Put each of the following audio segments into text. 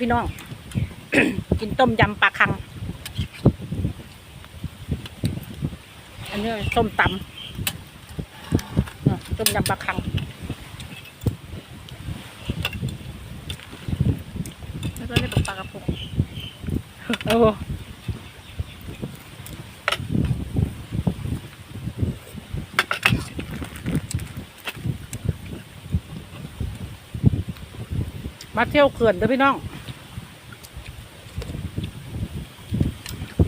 พี่น้อง กินต้มยำปลาคัง อันนี้ส้มตำอะต้มยำปลาคังแล้วก็เรียกปลากระพงโอ้มาเที่ยวเขื่อนเด้อพี่น้อง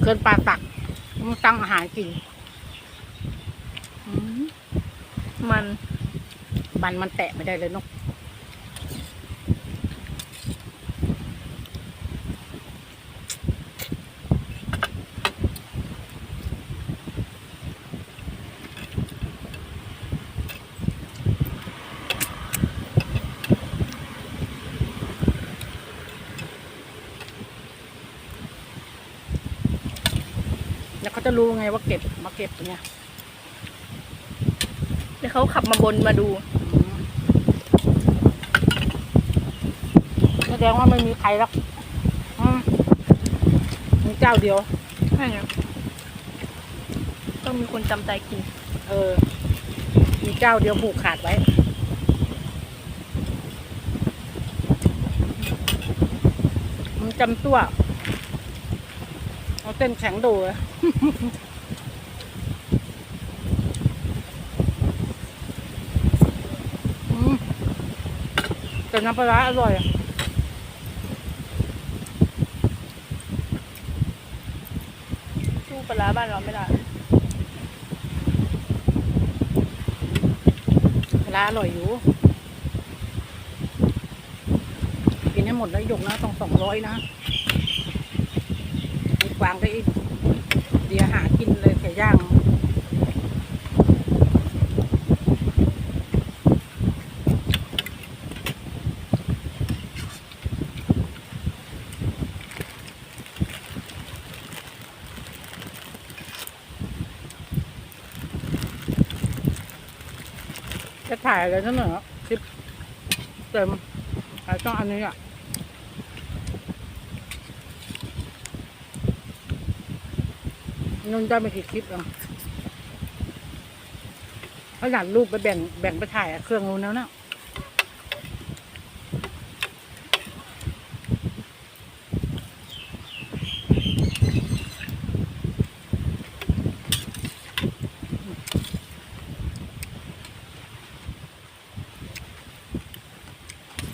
เขื่อนป่าตักมาตั้งอาหารกินอืมมันมันมันแตะไม่ได้เลยเนาะแล้วเขาจะ รู้ไงว่าเก็บมาเก็บเนี่ยแล้วเขาขับมาบนมาดูแสดงว่าไม่มีใครหรอกอืมมีเจ้าเดียวใช่ครับต้องมีคนจำใจกิน เออ มีเจ้าเดียวผูกขาดไว้มันจำตัว เอาเต้นแข็งดูเลยอืมแต่น้ำปลาร้าอร่อยอะสู้ปลาร้าบ้านเราไม่ได้ปลาร้าอร่อยอยู่ กินให้หมดแล้วยกนะต้องสองร้อยนะมีก วางได้อีก เดี๋ยวหากินเลยไก่ย่างจะถ่ายอะไรนั่นเหรอคลิปเต็มถ่ายช่องอันนี้อะ นุ่นได้ไม่กี่คลิปแล้วเขาอยากรูปไปแบ่งแบ่งไปถ่ายอะเครื่องนู้นแล้วนะ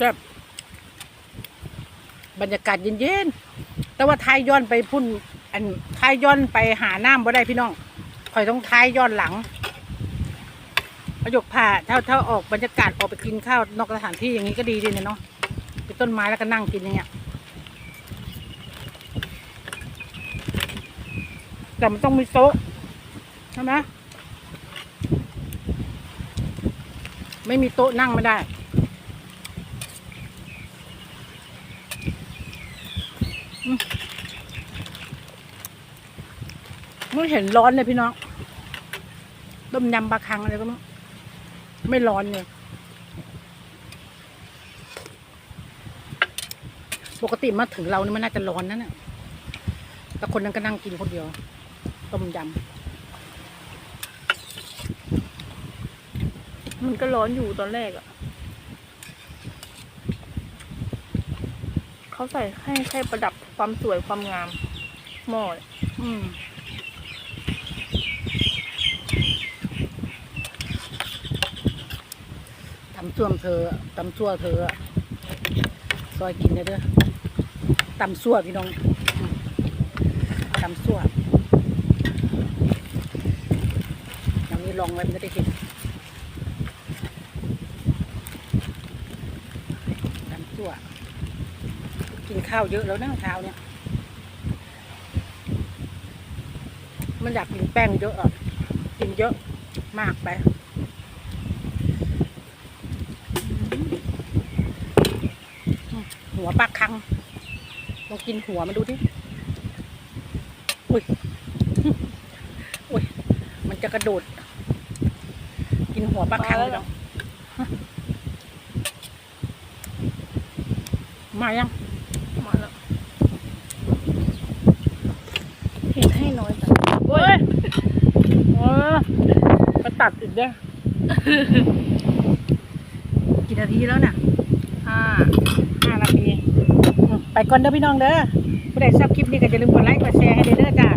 แบบบรรยากาศเย็นๆ แต่ว่าไทยย้อนไปพุ่น อันทายย้อนไปหาน้ำบ่ได้พี่น้องคอยต้องทายย้อนหลังประยกผ่าถ้าถ้าออกบรรยากาศออกไปกินข้าวนอกสถานที่อย่างนี้ก็ดีดีเนาะไปต้นไม้แล้วก็นั่งกินอย่างเงี้ยแต่มันต้องมีโต๊ะใช่ไหมไม่มีโต๊ะนั่งไม่ได้ ไม่เห็นร้อนเลยพี่น้อง ต้มยำปลาคังอะไรก็ไม่รู้ไม่ร้อนเลย ปกติมาถึงเรานี่มันน่าจะร้อนนั่นน่ะแต่คนนั้นก็นั่งกินคนเดียว ต้มยำ มันก็ร้อนอยู่ตอนแรกอะเขาใส่ให้แค่ประดับความสวยความงามหม้ออืม ตำส่วมเธอตำซั่วเธอซอยกินเลยเด้อตำซั่วพี่น้องตำซั่วอย่างนี้ลองไว้ไม่ได้เห็นตำซั่วกินข้าวเยอะแล้วนะเช้าเนี่ย มันอยากกินแป้งเยอะอะกินเยอะมากไป หัวปลาคังลองกินหัวมาดูดิอุ้ยอุ้ยมันจะกระโดด กินหัวปลาคังเลยเนาะมายังมาแล้วเห็นให้น้อยจังโอ้ยโอ้ยมาตัดอีกเด้อกี่นาทีแล้วนี่ะ ก่อนเด้อพี่น้องเด้อผู้ใดชอบคลิปนี้ก็อย่าลืมกดไลค์กดแชร์ให้เด้อเด้อจ้า